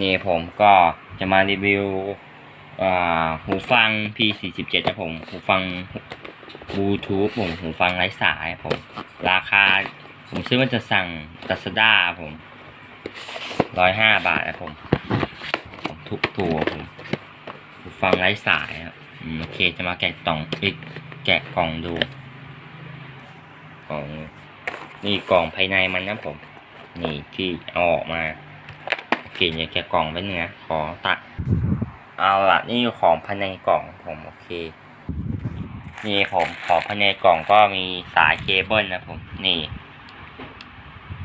นี่ผมก็จะมารีวิวหูฟัง P47 นะผมหูฟังบลูทูธผมหูฟังไร้สายผม ราคา ผมซื้อว่าจะสั่ง Lazada ผมร้อยห้าบาทนะผม ผมทุกตัวผมหูฟังไร้สายครับอืมโอเคจะมาแกะกล่องอีกแกะกล่องดูกล่องนี่กล่องภายในมันนะผม นี่ที่เอาออกมา โอเคเนี่ยแกะกล่องไปเนื้อขอตัดเอาละนี่ของภายในกล่องผมโอเค นี่ผมของภายในกล่องก็มีสายเคเบิลนะผมนี่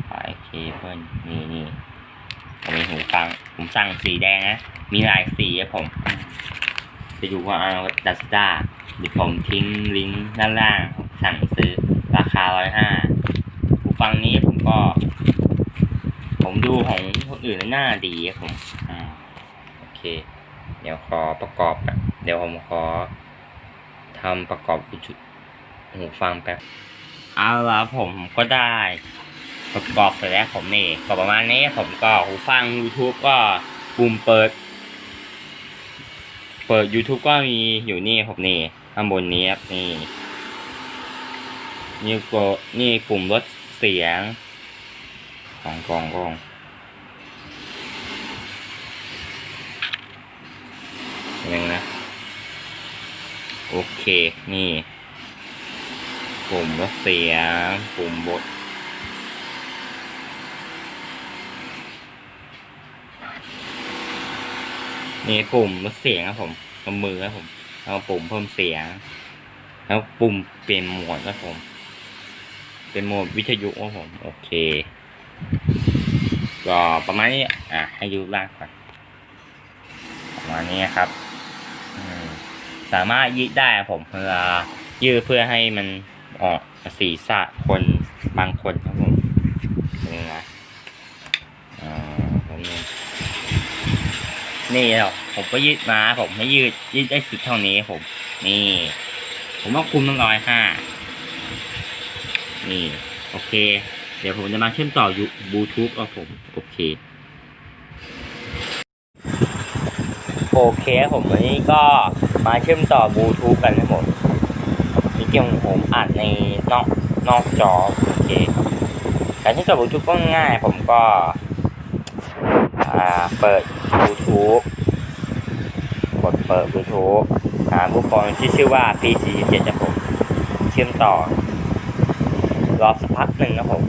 สายเคเบิลนี่นี่ผมมีหูฟัง ผมสั่งสีแดงนะมีหลายสีครับผมไปดูว่าเอาดัสด้าเดี๋ยวผมทิ้งลิงก์ด้านล่างสั่งซื้อราคาร้อยห้าหูฟังนี้ผมก็ ผมดูของคนอื่นแล้วน่าดีครับผมอ่าโอเค เดี๋ยวขอประกอบแบบเดี๋ยวผมขอทำประกอบชุดหูฟังแป๊บเอาละผมก็ได้ประกอบเสร็จแล้วผมนี่ก็ประมาณนี้ผมก็หูฟัง YouTube ก็ปุ่มเปิด เปิด YouTube ก็มีอยู่นี่ผมนี่ข้างบนนี้ครับนี่นี่ก็นี่ปุ่มลดเสียงของกองกล่องหนึ่งนะ โอเค นี่ ปุ่มลดเสียง ปุ่มบดนี่ปุ่มลดเสียงครับผมกับมือครับผมแล้วปุ่มเพิ่มเสียง แล้วปุ่มเปลี่ยนโหมดครับผม เป็นโหมดวิทยุครับผม โอเค ก็ประมาณนี้ อะ ให้ดูล่างก่อนประมาณนี้ครับ สามารถยืดได้ผมเวลายืดเพื่อให้มันออกศีรษะคนบางคนครับผมนี่นะผมนี่นี่แล้วผมก็ยืดมา ผมให้ยืดยืดได้สุดเท่านี้ผม นี่ ผมว่าคุมต้องร้อยห้านี่ โอเค เดี๋ยวผมจะมาเชื่อมต่อยูบลูทูธกับผม โอเค โอเคผมวันนี้ก็มาเชื่อมต่อบลูทูธกันนะผมนี่เกมของผมอัดในนอกนอกจอโอเคการเชื่อมต่อบลูทูธก็ง่ายผมก็อ่าเปิดบลูทูธกดเปิดบลูทูธหาผู้ฟังที่ชื่อว่า P47 จะผม เชื่อมต่อ รอสักพักหนึ่งนะผม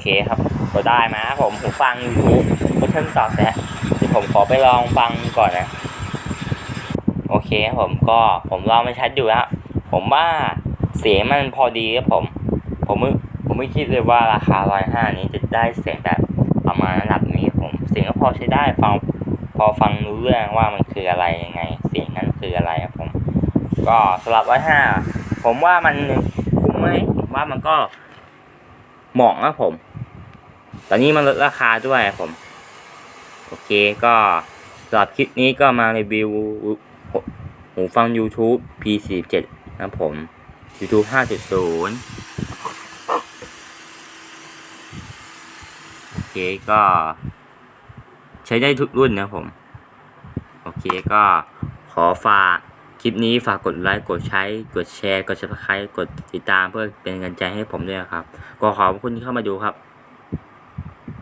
เคครับ ก็ได้มาครับผมผมฟัง YouTube ก็เชื่อมต่อเสร็จเดี๋ยวผมขอไปลองฟังก่อนนะ โอเคครับผมก็ผมลองไม่ชัดอยู่แล้วผมว่าเสียงมันพอดีครับผม ผมผมไม่คิดเลยว่าราคาร้อยห้านี้จะได้เสียงแบบประมาณระดับนี้ผมเสียงก็พอใช้ได้ฟังพอฟังรู้เรื่องว่ามันคืออะไรยังไง เสียงนั้นคืออะไรครับผม ก็สำหรับร้อยห้าผมว่ามันคุ้มไหมผมว่ามันก็ เหมาะนะผม ตอนนี้มันลดราคาด้วยผม โอเคก็สำหรับคลิปนี้ก็มารีวิวหูฟัง YouTube P47 นะผม YouTube 5.0 โอเคก็ ใช้ได้ทุกรุ่นนะผม โอเคก็ขอฝาก คลิปนี้ฝากกดไลค์ กดใช้ กดแชร์ กด subscribe กดติดตามเพื่อเป็นกำลังใจให้ผมด้วยครับ ก็ขอบคุณที่เข้ามาดูครับ